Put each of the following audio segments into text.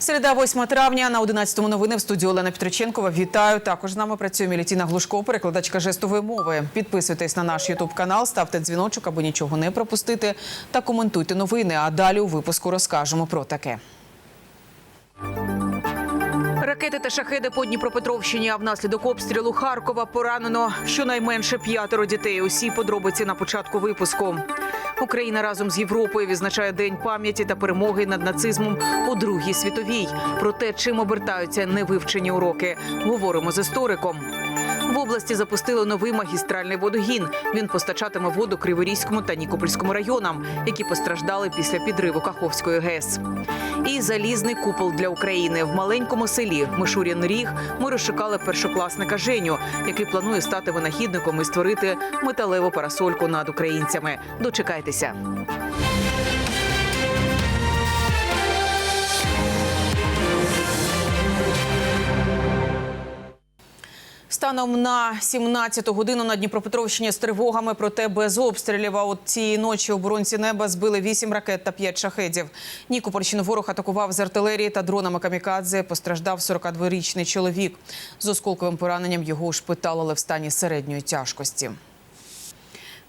Середа 8 травня на 11 новини в студії Олена Петриченкова. Вітаю. Також з нами працює Мілітіна Глушко, перекладачка жестової мови. Підписуйтесь на наш Ютуб канал, ставте дзвіночок, аби нічого не пропустити, та коментуйте новини. А далі у випуску розкажемо про таке. Ракети та шахеди по Дніпропетровщині. А внаслідок обстрілу Харкова поранено щонайменше п'ятеро дітей. Усі подробиці на початку випуску. Україна разом з Європою відзначає День пам'яті та перемоги над нацизмом у Другій світовій. Про те, чим обертаються невивчені уроки, говоримо з істориком. Області запустили новий магістральний водогін. Він постачатиме воду Криворізькому та Нікопольському районам, які постраждали після підриву Каховської ГЕС. І залізний купол для України в маленькому селі Мишурін Ріг ми розшукали першокласника Женю, який планує стати винахідником і створити металеву парасольку над українцями. Дочекайтеся. Станом на 17 годину на Дніпропетровщині з тривогами, проте без обстрілів. А от цієї ночі оборонці неба збили 8 ракет та 5 шахедів. Нікопольщину ворог атакував з артилерії та дронами камікадзе. Постраждав 42-річний чоловік. З осколковим пораненням його ушпиталили в стані середньої тяжкості.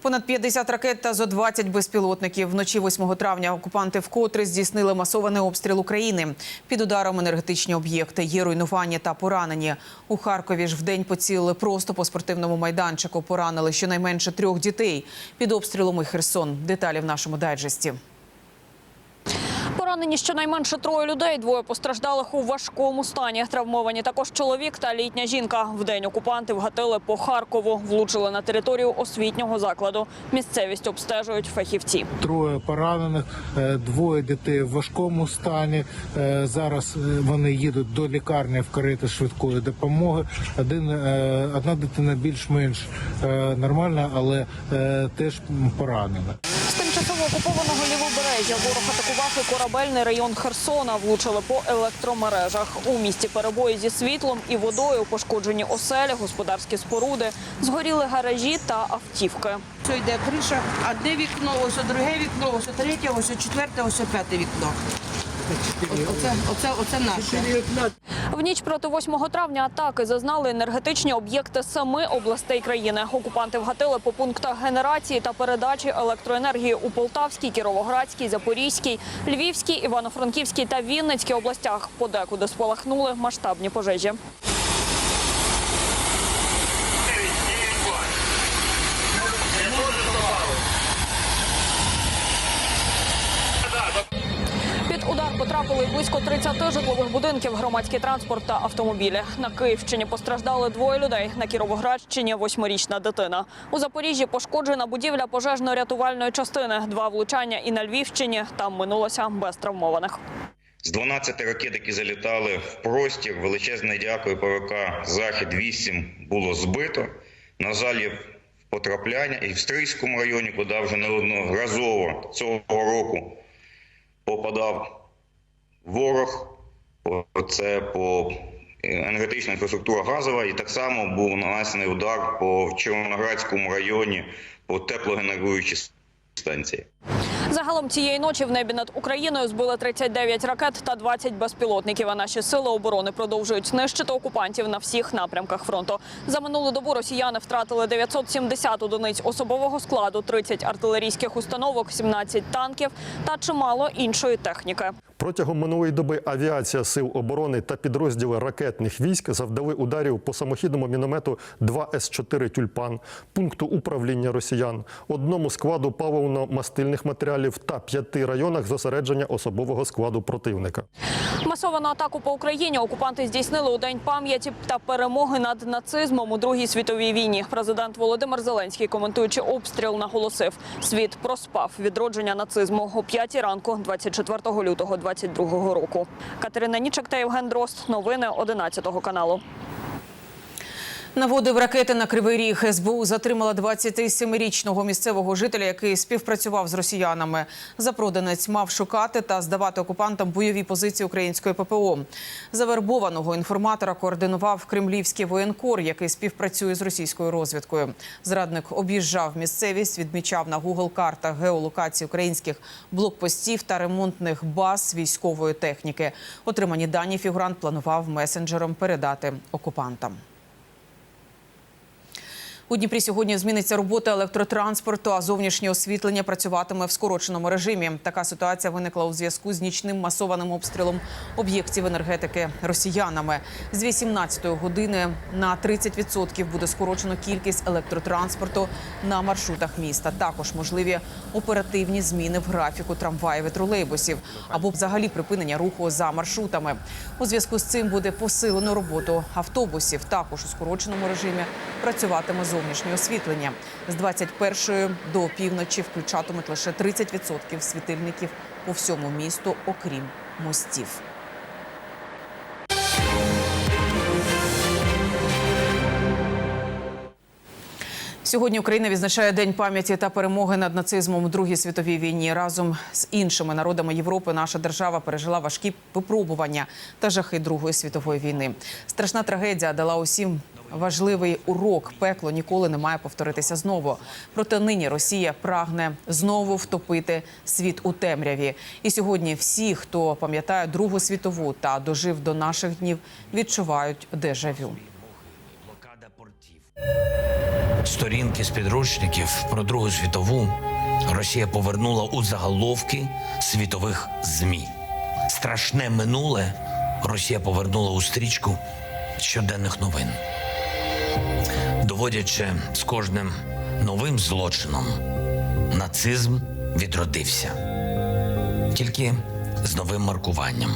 Понад 50 ракет та зо 20 безпілотників. Вночі 8 травня окупанти вкотре здійснили масований обстріл України. Під ударом енергетичні об'єкти, є руйнування та поранені. У Харкові ж вдень поцілили просто по спортивному майданчику. Поранили щонайменше трьох дітей. Під обстрілом і Херсон. Деталі в нашому дайджесті. Поранені щонайменше троє людей, двоє постраждалих у важкому стані. Травмовані також чоловік та літня жінка. Вдень окупанти вгатили по Харкову, влучили на територію освітнього закладу. Місцевість обстежують фахівці. Троє поранених, е, двоє дітей в важкому стані. Е, Зараз е, вони їдуть до лікарні в карети швидкої допомоги. Один одна дитина більш-менш нормальна, але теж поранена. Тимчасово окупованого лівобережжя ворог атакував і корабельний район Херсона. Влучили по електромережах. У місті перебої зі світлом і водою, пошкоджені оселі, господарські споруди, згоріли гаражі та автівки. Що йде криша, одне вікно, ось друге вікно, ось третє, ось четверте, ось п'яте вікно. Оце, оце, оце наше. В ніч проти 8 травня атаки зазнали енергетичні об'єкти семи областей країни. Окупанти вгатили по пунктах генерації та передачі електроенергії у Полтавській, Кіровоградській, Запорізькій, Львівській, Івано-Франківській та Вінницькій областях. Подекуди спалахнули масштабні пожежі. Під удар близько 30 житлових будинків, громадський транспорт та автомобілі. На Київщині постраждали двоє людей. На Кіровоградщині восьмирічна дитина. У Запоріжжі пошкоджена будівля пожежно-рятувальної частини. Два влучання і на Львівщині. Там минулося без травмованих. З 12 ракет, які залітали в простір, величезне дякую ПВК Захід 8 було збито. На жаль, потрапляння і в Стрийському районі, куди вже неодноразово цього року попадав ворог. Це по енергетична інфраструктура газова, і так само був нанесений удар по Червоноградському районі по теплогенеруючій станції. Загалом цієї ночі в небі над Україною збили 39 ракет та 20 безпілотників. А наші сили оборони продовжують нищити окупантів на всіх напрямках фронту. За минулу добу росіяни втратили 970 одиниць особового складу, 30 артилерійських установок, 17 танків та чимало іншої техніки. Протягом минулої доби авіація сил оборони та підрозділи ракетних військ завдали ударів по самохідному міномету 2 С-4 «Тюльпан», пункту управління росіян, одному складу паливно-мастильних матеріалів та п'яти районах зосередження особового складу противника. Масовану атаку по Україні окупанти здійснили у день пам'яті та перемоги над нацизмом у Другій світовій війні. Президент Володимир Зеленський, коментуючи обстріл, наголосив: світ проспав відродження нацизму о 5 ранку, 24 лютого 22 року. Катерина Нічик та Євген Дрозд. Новини 11 каналу. Наводив ракети на Кривий Ріг. СБУ затримала 27-річного місцевого жителя, який співпрацював з росіянами. Запроданець мав шукати та здавати окупантам бойові позиції української ППО. Завербованого інформатора координував кремлівський воєнкор, який співпрацює з російською розвідкою. Зрадник об'їжджав місцевість, відмічав на Google картах геолокації українських блокпостів та ремонтних баз військової техніки. Отримані дані фігурант планував месенджером передати окупантам. У Дніпрі сьогодні зміниться робота електротранспорту, а зовнішнє освітлення працюватиме в скороченому режимі. Така ситуація виникла у зв'язку з нічним масованим обстрілом об'єктів енергетики росіянами. З 18-ї години на 30% буде скорочено кількість електротранспорту на маршрутах міста. Також можливі оперативні зміни в графіку трамваїв і тролейбусів або взагалі припинення руху за маршрутами. У зв'язку з цим буде посилено роботу автобусів. Також у скороченому режимі працюватиме зовнішнє освітлення. З 21 до півночі включатимуть лише 30% світильників по всьому місту, окрім мостів. Сьогодні Україна відзначає День пам'яті та перемоги над нацизмом у Другій світовій війні. Разом з іншими народами Європи наша держава пережила важкі випробування та жахи Другої світової війни. Страшна трагедія дала усім важливий урок. Пекло ніколи не має повторитися знову. Проте нині Росія прагне знову втопити світ у темряві. І сьогодні всі, хто пам'ятає Другу світову та дожив до наших днів, відчувають дежавю. блокада портів. Сторінки з підручників про Другу світову Росія повернула у заголовки світових ЗМІ. Страшне минуле Росія повернула у стрічку щоденних новин, доводячи з кожним новим злочином, нацизм відродився. Тільки з новим маркуванням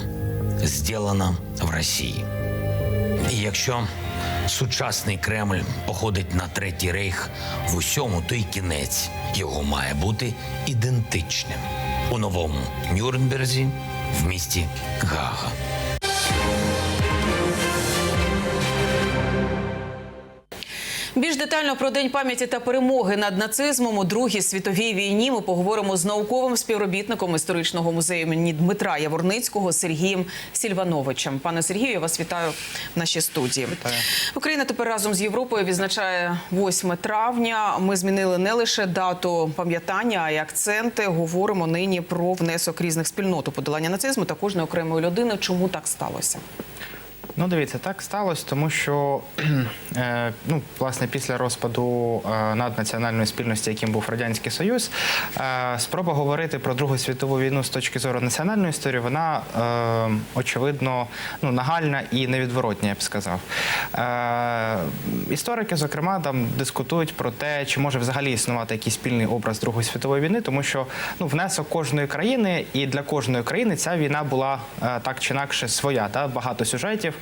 «Зділано в Росії. І якщо сучасний Кремль походить на третій рейх в усьому, то й кінець його має бути ідентичним у новому Нюрнберзі в місті Гага. Детально про день пам'яті та перемоги над нацизмом у Другій світовій війні ми поговоримо з науковим співробітником історичного музею імені Дмитра Яворницького Сергієм Сільвановичем. Пане Сергію, я вас вітаю в нашій студії. Вітаю. Україна тепер разом з Європою відзначає 8 травня. Ми змінили не лише дату пам'ятання, а й акценти. Говоримо нині про внесок різних спільнот у подолання нацизму та кожної окремої людини. Чому так сталося? Ну, дивіться, так сталося, тому що е, ну, власне після розпаду е, наднаціональної спільності, яким був радянський союз, е, спроба говорити про Другу світову війну з точки зору національної історії, вона очевидно ну, нагальна і невідворотня, я б сказав. Історики, зокрема, там дискутують про те, чи може взагалі існувати якийсь спільний образ Другої світової війни, тому що ну, внесок кожної країни, і для кожної країни ця війна була так чи інакше своя. Та? Багато сюжетів.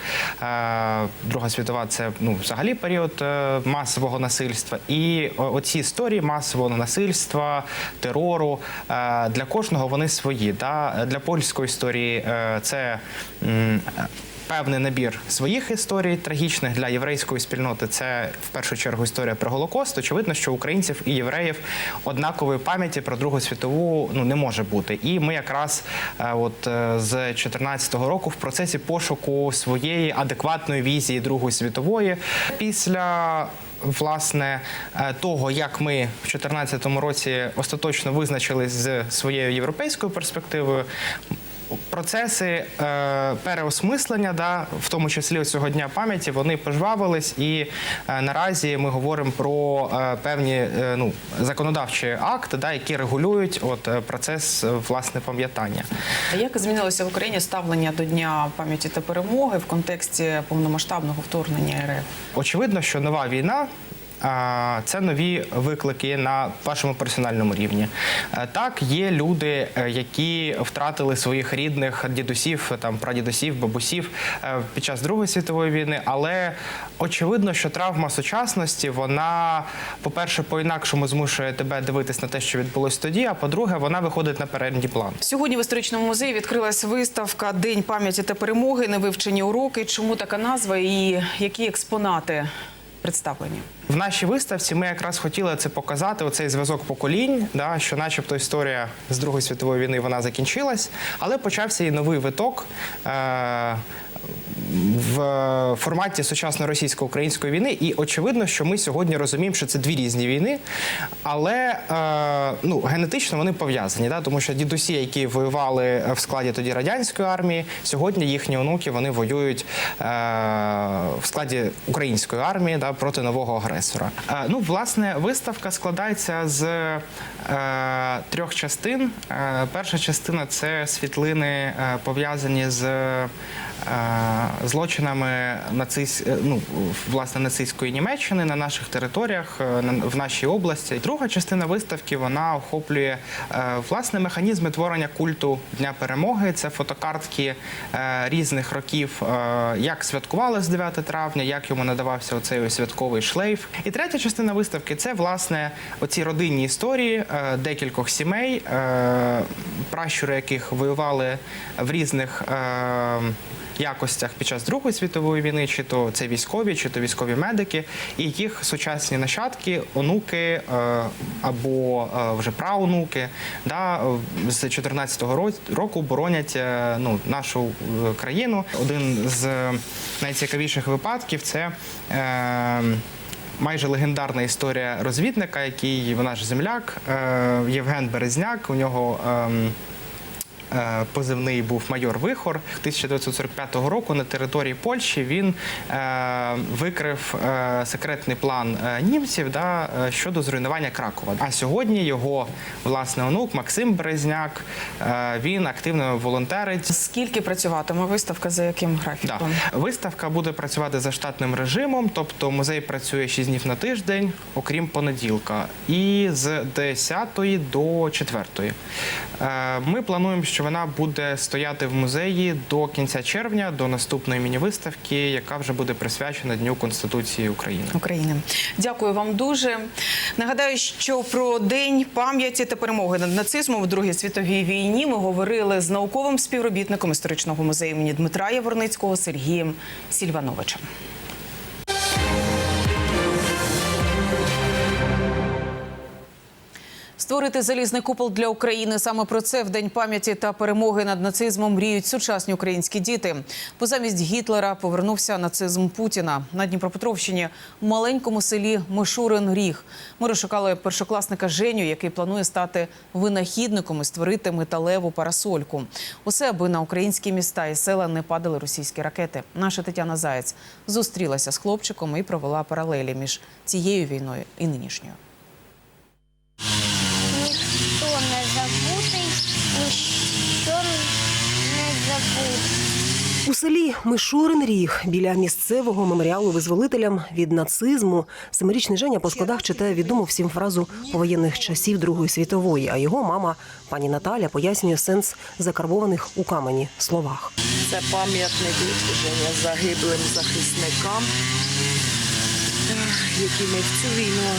Е, Друга світова це ну, взагалі період е, масового насильства. І оці історії масового насильства, терору е, для кожного вони свої. Для польської історії е, це. Певний набір своїх історій трагічних для єврейської спільноти це в першу чергу історія про Голокост. Очевидно, що українців і євреїв однакової пам'яті про Другу світову ну не може бути. І ми якраз е, от е, з 2014 року в процесі пошуку своєї адекватної візії Другої світової після. Власне, е, того, як ми в 2014 році остаточно визначились з своєю європейською перспективою, процеси е, переосмислення, да, в тому числі цього дня пам'яті, вони пожвавились, і е, наразі ми говоримо про е, певні е, ну, законодавчі акти, да, які регулюють от, е, процес е, власне пам'ятання. А як змінилося в Україні ставлення до Дня пам'яті та перемоги в контексті повномасштабного вторгнення РФ? Очевидно, що нова війна. Це нові виклики на вашому персональному рівні. Е, Так, є люди, е, які втратили своїх рідних дідусів, там прадідусів, бабусів е, під час Другої світової війни. Але очевидно, що травма сучасності вона, по-перше, по-інакшому змушує тебе дивитись на те, що відбулось тоді. А по-друге, вона виходить на передній план. Сьогодні в історичному музеї відкрилась виставка День пам'яті та перемоги. Невивчені уроки. Чому така назва і які експонати представлені? В нашій виставці ми якраз хотіли це показати, оцей зв'язок поколінь, да, що начебто історія з Другої світової війни вона закінчилась, але почався і новий виток. Е- в форматі сучасної російсько-української війни, і очевидно, що ми сьогодні розуміємо, що це дві різні війни, але е, ну, генетично вони пов'язані, да? тому що дідусі, які воювали в складі тоді радянської армії, сьогодні їхні онуки вони воюють е, в складі української армії да, проти нового агресора. Е, ну, власне, виставка складається з трьох частин. Перша частина це світлини, пов'язані з. Злочинами нацист, е, ну, власне нацистської Німеччини на наших територіях е, в нашій області. Друга частина виставки вона охоплює е, власне механізми творення культу Дня перемоги. Це фотокартки різних років, як святкували з 9 травня, як йому надавався оцей святковий шлейф. І третя частина виставки це власне оці родинні історії декількох сімей, пращури яких воювали в різних. Якостях під час Другої світової війни, чи то це військові, чи то військові медики, і їх сучасні нащадки, онуки е, або е, вже праонуки, да, з 14-го року боронять е, ну, нашу країну. Один з найцікавіших випадків це. Майже легендарна історія розвідника, який вона ж земляк, Євген Березняк. У нього ем, позивний був майор Вихор 1945 року на території Польщі. Він е, викрив е, секретний план е, німців да, е, щодо зруйнування Кракова. А сьогодні його власне онук Максим Березняк. е, він активно волонтерить. Скільки працюватиме виставка, за яким Да. графіком? Виставка буде працювати за штатним режимом, тобто музей працює 6 днів на тиждень, окрім понеділка, і з 10 до 4. Е, Ми плануємо, що вона буде стояти в музеї до кінця червня, до наступної міні-виставки, яка вже буде присвячена Дню Конституції України. України. Дякую вам дуже. Нагадаю, що про день пам'яті та перемоги над нацизмом в Другій світовій війні ми говорили з науковим співробітником історичного музею імені Дмитра Яворницького Сергієм Сільвановичем. Створити залізний купол для України саме про це в день пам'яті та перемоги над нацизмом мріють сучасні українські діти. Бо замість Гітлера повернувся нацизм Путіна на Дніпропетровщині в маленькому селі Мишурин Ріг. Ми розшукали першокласника Женю, який планує стати винахідником і створити металеву парасольку. Усе аби на українські міста і села не падали російські ракети. Наша Тетяна Заєць зустрілася з хлопчиком і провела паралелі між цією війною і нинішньою. У селі Мишурин Ріг біля місцевого меморіалу визволителям від нацизму семирічний Женя по складах читає відому всім фразу повоєнних часів Другої світової. А його мама, пані Наталя, пояснює сенс закарбованих у камені словах. Це пам'ятник Женя загиблим захисникам, які ми в цю війну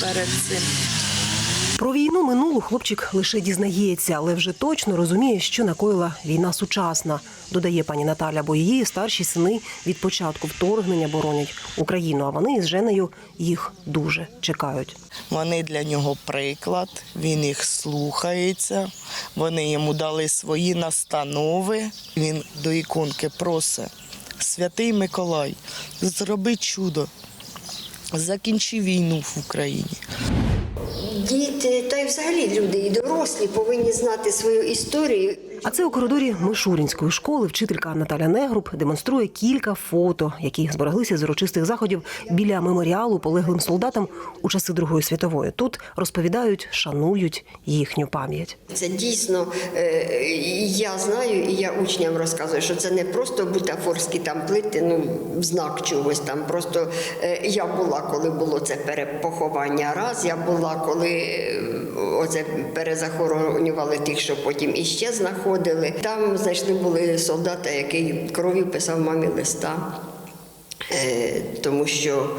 перед цим. Про війну минулу хлопчик лише дізнається, але вже точно розуміє, що накоїла війна сучасна, додає пані Наталя, бо її старші сини від початку вторгнення боронять Україну. А вони із Женею їх дуже чекають. Вони для нього приклад, він їх слухається, вони йому дали свої настанови. Він до іконки просить, святий Миколай, зроби чудо, закінчи війну в Україні. Та й взагалі люди і дорослі повинні знати свою історію. А це у коридорі Мишурінської школи вчителька Наталя Негруб демонструє кілька фото, які збереглися з урочистих заходів біля меморіалу полеглим солдатам у часи Другої світової. Тут розповідають, шанують їхню пам'ять. Це дійсно е, я знаю, і я учням розказую, що це не просто бутафорські там плити, ну знак чогось там. Просто е, я була, коли було це перепоховання. Раз я була, коли е, оце перезахоронювали тих, що потім іще знаходили. Там знайшли були солдата, який кров'ю писав мамі листа. Е, Тому що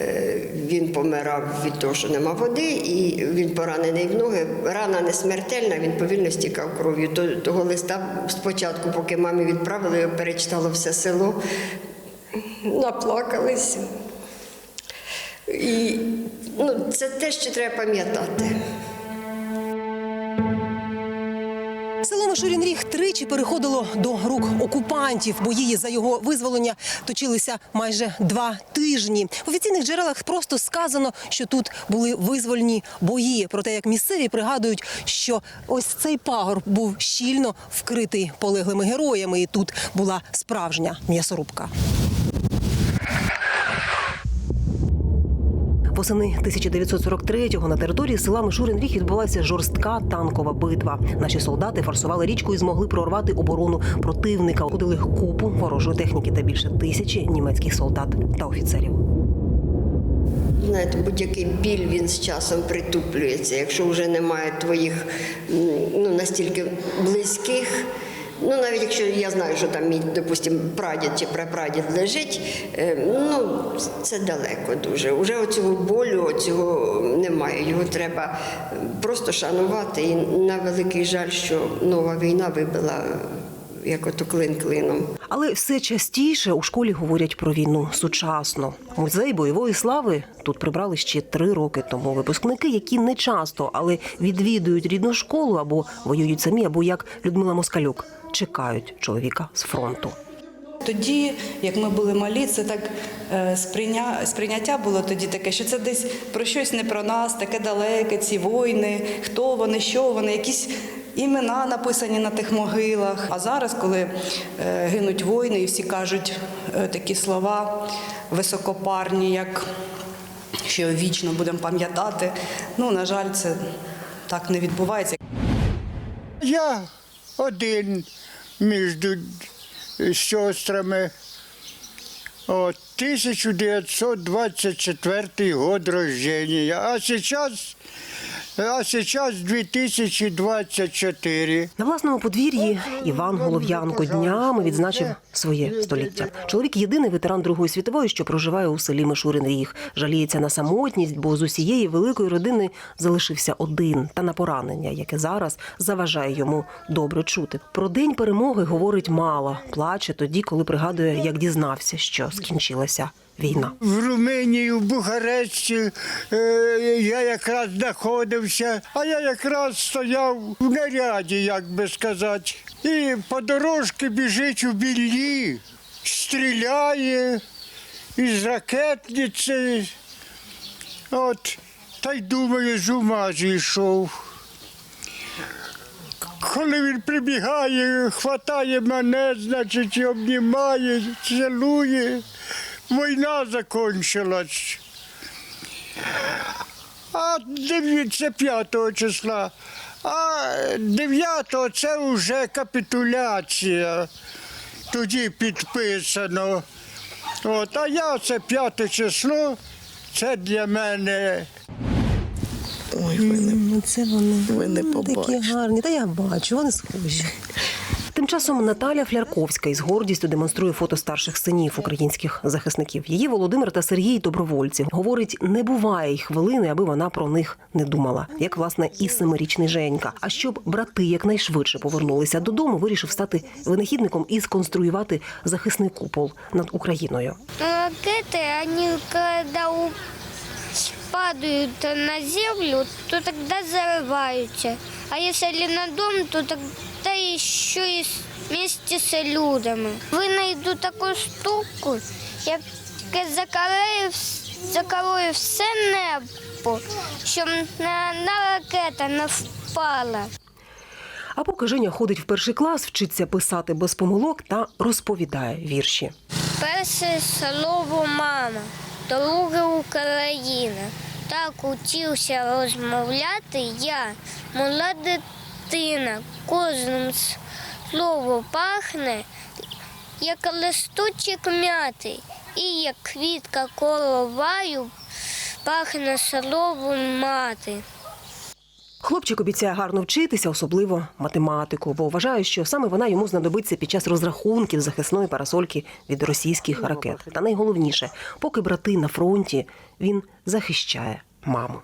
е, він помирав від того, що нема води, і він поранений в ноги. Рана не смертельна, він повільно стікав кров'ю. Того листа спочатку, поки мамі відправили, його перечитало все село, наплакались. І ну, це те, що треба пам'ятати. Село Мишурін Ріг тричі переходило до рук окупантів. Бої за його визволення точилися майже два тижні. В офіційних джерелах просто сказано, що тут були визвольні бої. Проте як місцеві пригадують, що ось цей пагорб був щільно вкритий полеглими героями, і тут була справжня м'ясорубка. Восени 1943-го на території села Мишурин Ріг відбулася жорстка танкова битва. Наші солдати форсували річку і змогли прорвати оборону противника. Ходили купу ворожої техніки та більше тисячі німецьких солдат та офіцерів. Знаєте, будь-який біль він з часом притуплюється. Якщо вже немає твоїх ну, настільки близьких. Ну, навіть якщо я знаю, що там мій, допустим, прадід чи прапрадід лежить, е, ну це далеко дуже. Уже оцього болю, цього немає. Його треба просто шанувати. І на великий жаль, що нова війна вибила як ото клин клином. Але все частіше у школі говорять про війну сучасно. Музей бойової слави тут прибрали ще три роки тому. Випускники, які не часто, але відвідують рідну школу або воюють самі, або як Людмила Москалюк, чекають чоловіка з фронту. Тоді, як ми були малі, це так е, сприйня... сприйняття було тоді таке, що це десь про щось не про нас, таке далеке, ці війни, хто вони, що вони, якісь імена написані на тих могилах. А зараз, коли е, гинуть воїни, і всі кажуть е, такі слова високопарні, як що вічно будемо пам'ятати. Ну, на жаль, це так не відбувається. Я один між сестрами. От, 1924 год рождения. А сейчас, а сейчас 2024. На власному подвір'ї Іван Голов'янко днями відзначив своє століття. Чоловік єдиний ветеран Другої світової, що проживає у селі Мишурин Ріг. Жаліється на самотність, бо з усієї великої родини залишився один та на поранення, яке зараз заважає йому добре чути. Про день перемоги говорить мало, плаче тоді, коли пригадує, як дізнався, що скінчилася війна. В Румунії, в Бухаресті е, я якраз знаходився, а я якраз стояв в наряді, як би сказати. І по дорожці біжить у біллі, стріляє із ракетниці. От, та й думаю, з ума зійшов. Коли він прибігає, хватає мене, значить, обнімає, цілує. Війна закінчилась. А дев'я- це 5 числа. А 9 це вже капітуляція. Тоді підписано. От, а я це 5 число, це для мене. Ой, ви не, Це вони, ви не такі гарні. Та я бачу, вони схожі. Тим часом Наталя Флярковська із гордістю демонструє фото старших синів українських захисників. Її Володимир та Сергій добровольці говорить, не буває й хвилини, аби вона про них не думала, як власне і семирічний Женька. А щоб брати якнайшвидше повернулися додому, вирішив стати винахідником і сконструювати захисний купол над Україною. Ракеты, они когда у- падают на землю, то тогда взрываются. А если на дом, то тогда еще и вместе с людьми. Винайду таку штуку, яка закалає, вс- все небо, щоб на, на ракета не впала. А поки Женя ходить в перший клас, вчиться писати без помилок та розповідає вірші. Перше слово мама, друге Україна. Так учився розмовляти я, мала дитина. Кожним слово пахне, як листочок м'ятий, і як квітка короваю пахне словом мати. Хлопчик обіцяє гарно вчитися, особливо математику, бо вважає, що саме вона йому знадобиться під час розрахунків захисної парасольки від російських ракет. Та найголовніше, поки брати на фронті, він захищає маму.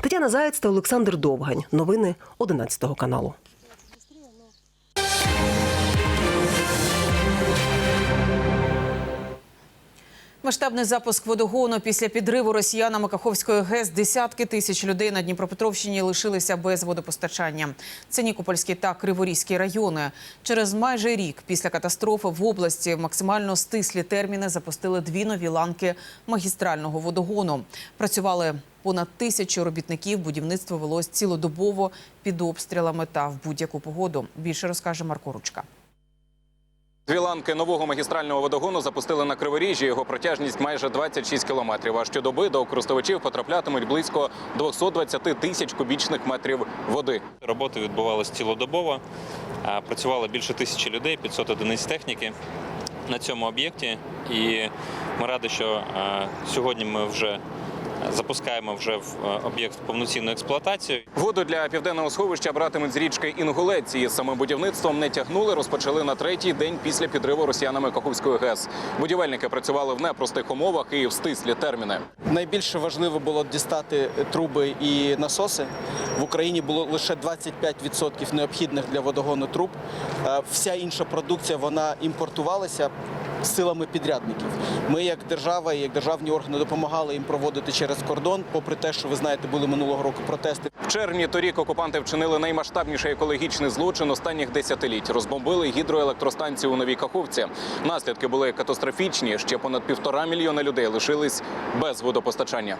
Тетяна Заєць та Олександр Довгань. Новини 11 каналу. Масштабний запуск водогону після підриву росіянами Каховської ГЕС десятки тисяч людей на Дніпропетровщині лишилися без водопостачання. Це Нікопольський та Криворізький райони. Через майже рік після катастрофи в області максимально стислі терміни запустили дві нові ланки магістрального водогону. Працювали понад тисячу робітників. Будівництво велось цілодобово під обстрілами та в будь-яку погоду. Більше розкаже Марко Ручка. Дві ланки нового магістрального водогону запустили на Криворіжжі. Його протяжність майже 26 кілометрів. А щодоби до користувачів потраплятимуть близько 220 тисяч кубічних метрів води. Роботи відбувалися цілодобово. Працювало більше тисячі людей, 500 одиниць техніки на цьому об'єкті. І ми раді, що сьогодні ми вже запускаємо вже в об'єкт повноцінну експлуатацію. Воду для південного сховища братимуть з річки Інгулець. І самим будівництвом не тягнули. Розпочали на третій день після підриву росіянами Каховської ГЕС. Будівельники працювали в непростих умовах і в стислі терміни. Найбільше важливо було дістати труби і насоси. В Україні було лише 25% необхідних для водогону труб. Е, Вся інша продукція вона імпортувалася силами підрядників. Ми, як держава і як державні органи, допомагали їм проводити через кордон, попри те, що ви знаєте, були минулого року протести. В червні торік окупанти вчинили наймасштабніший екологічний злочин останніх десятиліть. Розбомбили гідроелектростанцію у Новій Каховці. Наслідки були катастрофічні. Ще понад півтора мільйона людей лишились без водопостачання.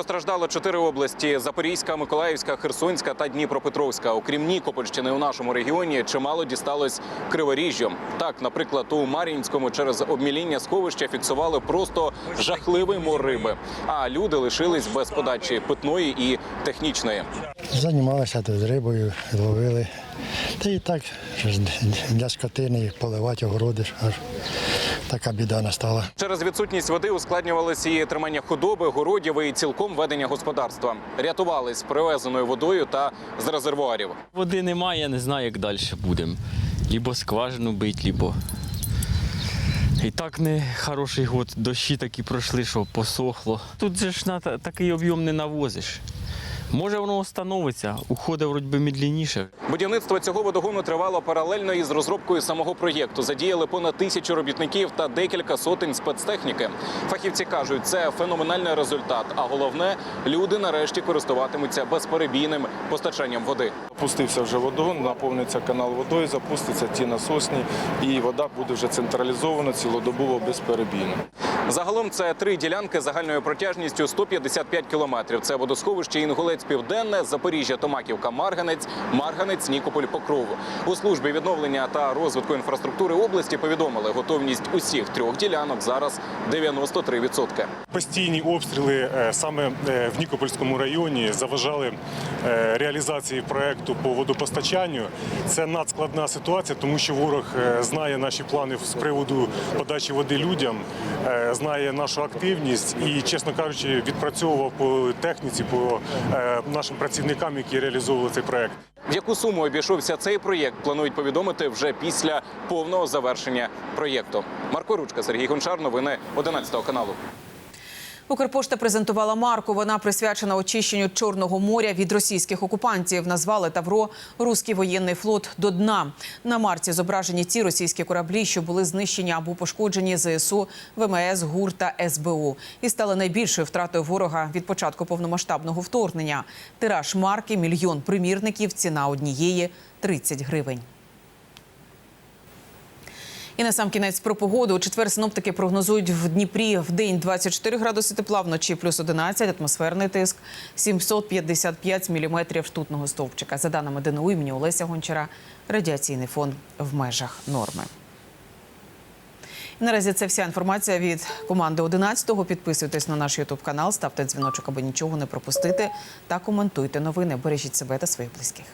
Постраждало чотири області: Запорізька, Миколаївська, Херсонська та Дніпропетровська. Окрім Нікопольщини, у нашому регіоні чимало дісталось Криворіжжю. Так, наприклад, у Мар'їнському через обміління сховища фіксували просто жахливий мор риби. А люди лишились без подачі питної і технічної. Займалися тут рибою, ловили. Та і так для скотини поливати огороди. Аж така біда настала. Через відсутність води ускладнювалося і тримання худоби, городів і цілком ведення господарства. Рятувались привезеною водою та з резервуарів. Води немає, я не знаю, як далі будемо. Лібо скважину бить, лібо. І так не хороший год. Дощі такі пройшли, що посохло. Тут же ж на такий об'єм не навозиш. Може воно встановиться, уходить вроді би медленніше. Будівництво цього водогону тривало паралельно із розробкою самого проєкту. Задіяли понад тисячу робітників та декілька сотень спецтехніки. Фахівці кажуть, це феноменальний результат. А головне, люди нарешті користуватимуться безперебійним постачанням води. Пустився вже водогон, наповниться канал водою, запуститься ті насосні, і вода буде вже централізована цілодобово безперебійно. Загалом це три ділянки загальною протяжністю 155 кілометрів. Це водосховище Інгулець Південне, Запоріжжя, Томаківка, Марганець, Марганець, Нікополь, Покров. У службі відновлення та розвитку інфраструктури області повідомили, готовність усіх трьох ділянок зараз 93%. Постійні обстріли е, саме е, в Нікопольському районі заважали е, реалізації проекту по водопостачанню. Це надскладна ситуація, тому що ворог знає наші плани з приводу подачі води людям, знає нашу активність і, чесно кажучи, відпрацьовував по техніці, по е, нашим працівникам, які реалізовували цей проект. В яку суму обійшовся цей проєкт, планують повідомити вже після повного завершення проєкту. Марко Ручка, Сергій Гончар, новини 11 каналу. Укрпошта презентувала марку. Вона присвячена очищенню Чорного моря від російських окупантів. Назвали Тавро Руський воєнний флот до дна. На марці зображені ті російські кораблі, що були знищені або пошкоджені ЗСУ, ВМС, ГУР та СБУ. І стали найбільшою втратою ворога від початку повномасштабного вторгнення. Тираж марки мільйон примірників. Ціна однієї 30 гривень. І на сам кінець про погоду. У четвер синоптики прогнозують в Дніпрі в день 24 градуси тепла, вночі плюс 11, атмосферний тиск 755 міліметрів ртутного стовпчика. За даними ДНУ імені Олеся Гончара, радіаційний фон в межах норми. Наразі це вся інформація від команди 11-го. Підписуйтесь на наш ютуб канал, ставте дзвіночок, аби нічого не пропустити, та коментуйте новини. Бережіть себе та своїх близьких.